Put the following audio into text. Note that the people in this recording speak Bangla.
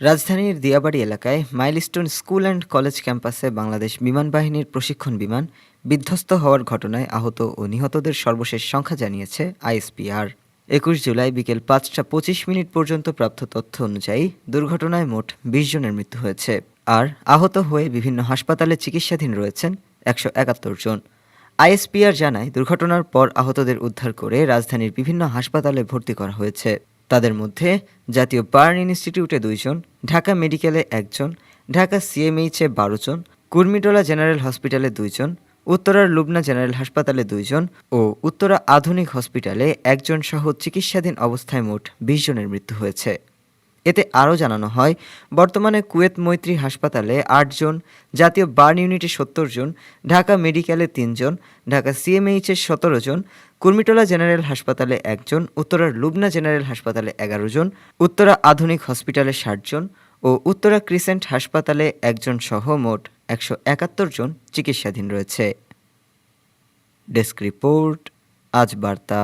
রাজধানীর দিয়াবাড়ি এলাকায় মাইলস্টোন স্কুল অ্যান্ড কলেজ ক্যাম্পাসে বাংলাদেশ বিমান বাহিনীর প্রশিক্ষণ বিমান বিধ্বস্ত হওয়ার ঘটনায় আহত ও নিহতদের সর্বশেষ সংখ্যা জানিয়েছে আইএসপিআর। একুশ জুলাই বিকেল পাঁচটা পঁচিশ মিনিট পর্যন্ত প্রাপ্ত তথ্য অনুযায়ী দুর্ঘটনায় মোট বিশ জনের মৃত্যু হয়েছে। আর আহত হয়ে বিভিন্ন হাসপাতালে চিকিৎসাধীন রয়েছেন একশো একাত্তর জন। আইএসপিআর জানায়, দুর্ঘটনার পর আহতদের উদ্ধার করে রাজধানীর বিভিন্ন হাসপাতালে ভর্তি করা হয়েছে। তাদের মধ্যে জাতীয় বার্ন ইনস্টিটিউটে দুইজন, ঢাকা মেডিকেলে একজন, ঢাকা সিএমএইচে বারো জন, কুর্মিটোলা জেনারেল হসপিটালে দুইজন, উত্তরার লুবনা জেনারেল হাসপাতালে দুইজন ও উত্তরা আধুনিক হসপিটালে একজন সহ চিকিৎসাধীন অবস্থায় মোট বিশ জনের মৃত্যু হয়েছে। এতে আরও জানানো হয়, বর্তমানে কুয়েত মৈত্রী হাসপাতালে আটজন জাতীয় বার্ন ইউনিটে সত্তর জন, ঢাকা মেডিকেলে তিনজন ঢাকা সিএমএইচে সতেরো জন, কুর্মিটোলা জেনারেল হাসপাতালে একজন উত্তরার লুবনা জেনারেল হাসপাতালে এগারো জন, উত্তরা আধুনিক হসপিটালে ষাটজন ও উত্তরা ক্রিসেন্ট হাসপাতালে একজন সহ মোট একশো একাত্তর জন চিকিৎসাধীন রয়েছে। ডেস্ক রিপোর্ট, আজ বার্তা।